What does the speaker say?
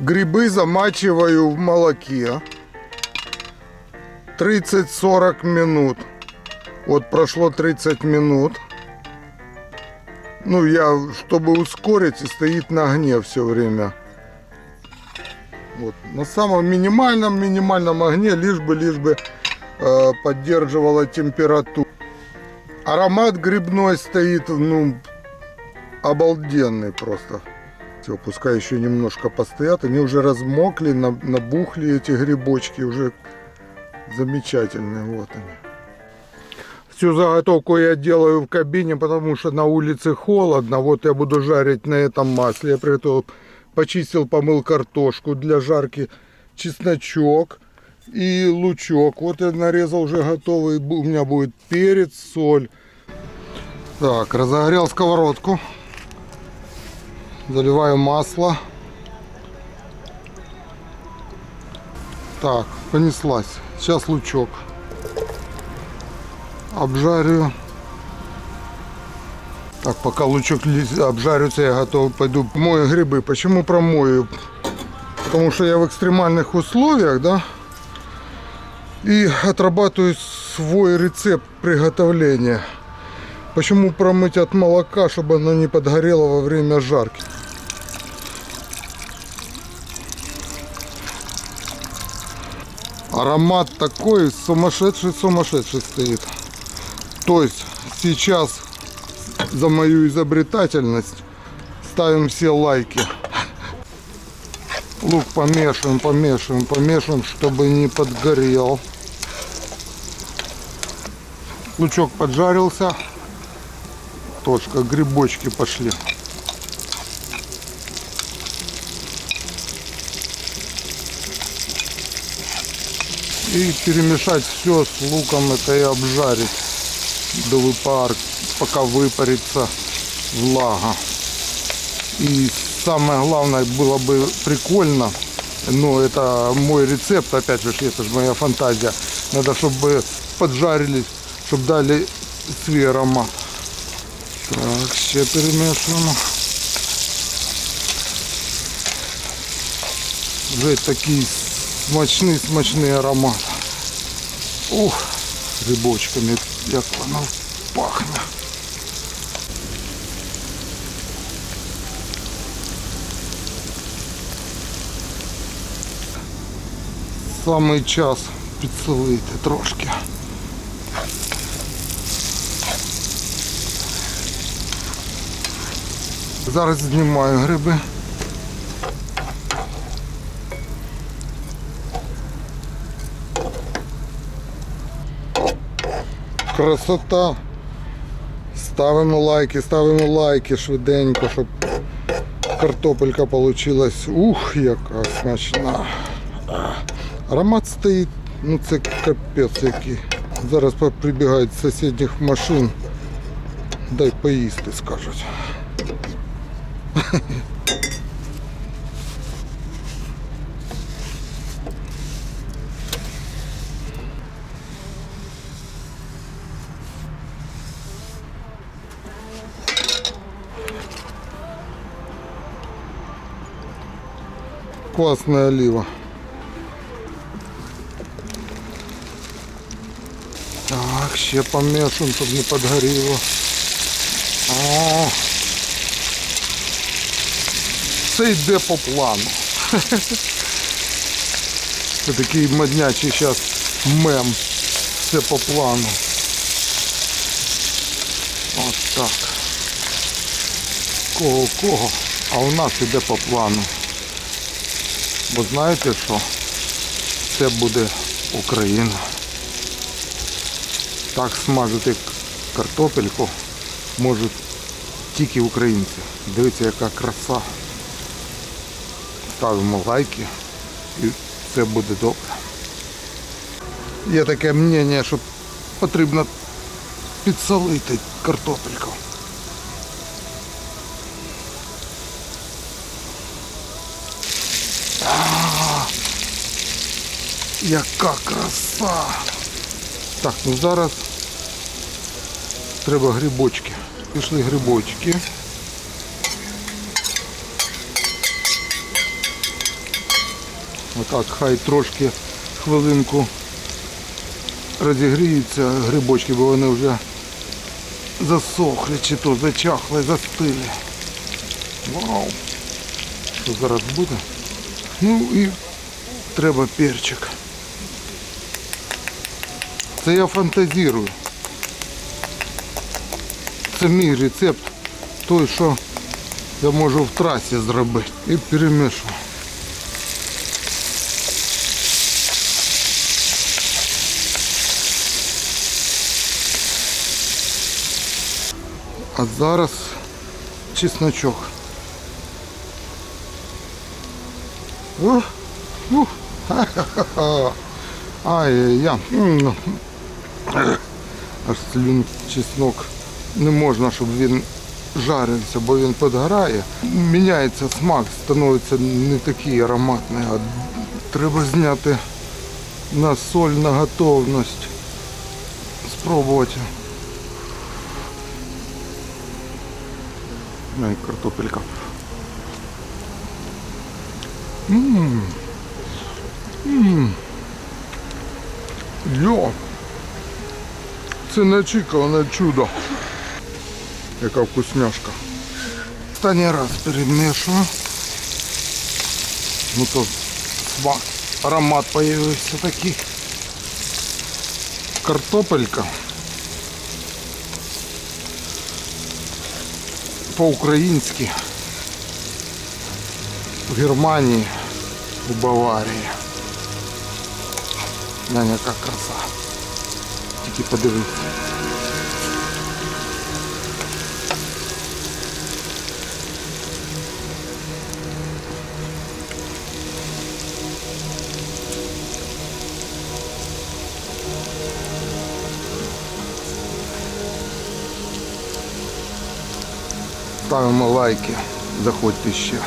Грибы замачиваю в молоке. 30-40 минут. Вот прошло 30 минут. Ну, я, чтобы ускорить, и стоит на огне все время. Вот. На самом минимальном, минимальном огне, лишь бы, лишь бы э, поддерживала температуру. Аромат грибной стоит, ну, обалденный просто. Все, пускай еще немножко постоят. Они уже размокли, на- набухли эти грибочки, уже замечательные. Вот они. Всю заготовку я делаю в кабине, потому что на улице холодно. Вот я буду жарить на этом масле. Я приготовил, почистил, помыл картошку для жарки, чесночок и лучок. Вот я нарезал уже готовый. У меня будет перец, соль. Так, разогрел сковородку. Заливаю масло. Так, понеслась. Сейчас лучок. Обжарю. Так, пока лучок обжарится, я готов пойду мою грибы. Почему промою? Потому что я в экстремальных условиях, да, и отрабатываю свой рецепт приготовления. Почему промыть от молока, чтобы оно не подгорело во время жарки? Аромат такой сумасшедший-сумасшедший стоит. То есть сейчас за мою изобретательность ставим все лайки. Лук помешиваем, помешиваем, помешиваем, чтобы не подгорел. Лучок поджарился. Точка, грибочки пошли. И перемешать все с луком это и обжарить до выпар, пока выпарится влага. И самое главное было бы прикольно, но это мой рецепт, опять же, это же моя фантазия. Надо, чтобы поджарились, чтобы дали свій аромат. Так, ще перемішуємо. Вже такий Смачний, смачний аромат. Ух, грибочками, як воно пахне. Самий час підсолити трошки. Зараз знімаю гриби. Красота. Ставимо лайки, ставимо лайки швиденько, щоб картопелька получилась. Ух, яка смачна. Аромат стоїть, ну це капець який. Зараз прибігають з сусідніх машин. Дай поїсти, скажуть. Классная олива. Так, ще помішуємо, щоб не подгоріло. О, все йде по плану. Це такий моднячий зараз мем. Все по плану. От так. Кого кого, а у нас іде по плану. Бо знаєте що? Це буде Україна. Так смажити картопельку можуть тільки українці. Дивіться, яка краса. Ставимо лайки і все буде добре. Є таке мнення, що потрібно підсолити картопельку. Яка краса! Так, ну зараз треба грибочки. Пішли грибочки. Отак, хай трошки хвилинку розігріються грибочки, бо вони вже засохли, чи то зачахли, застили. Вау! Що зараз буде? Ну і треба перчик. Це я фантазірую. Це мій рецепт, той, що я можу в трасі зробити. І перемішую. А зараз чесночок. Ух, ух, ха-ха-ха. Ай-яй-яй. Ну. Аж слюн чеснок. Не можна, щоб він жарився, бо він підгорає. Міняється смак, становиться не такий ароматний, а треба зняти на соль, на готовність. Спробувати. Ну і картопелька. Ммм. Ммм. Йо. Це неочікуване чудо. Яка вкусняшка. Останній раз перемішую. Ну то смак, аромат появився такий. Картопелька. По-українськи. В Германії, у Баварії. Глянь, яка краса. Тільки подивіться. Ставимо лайки, заходьте ще.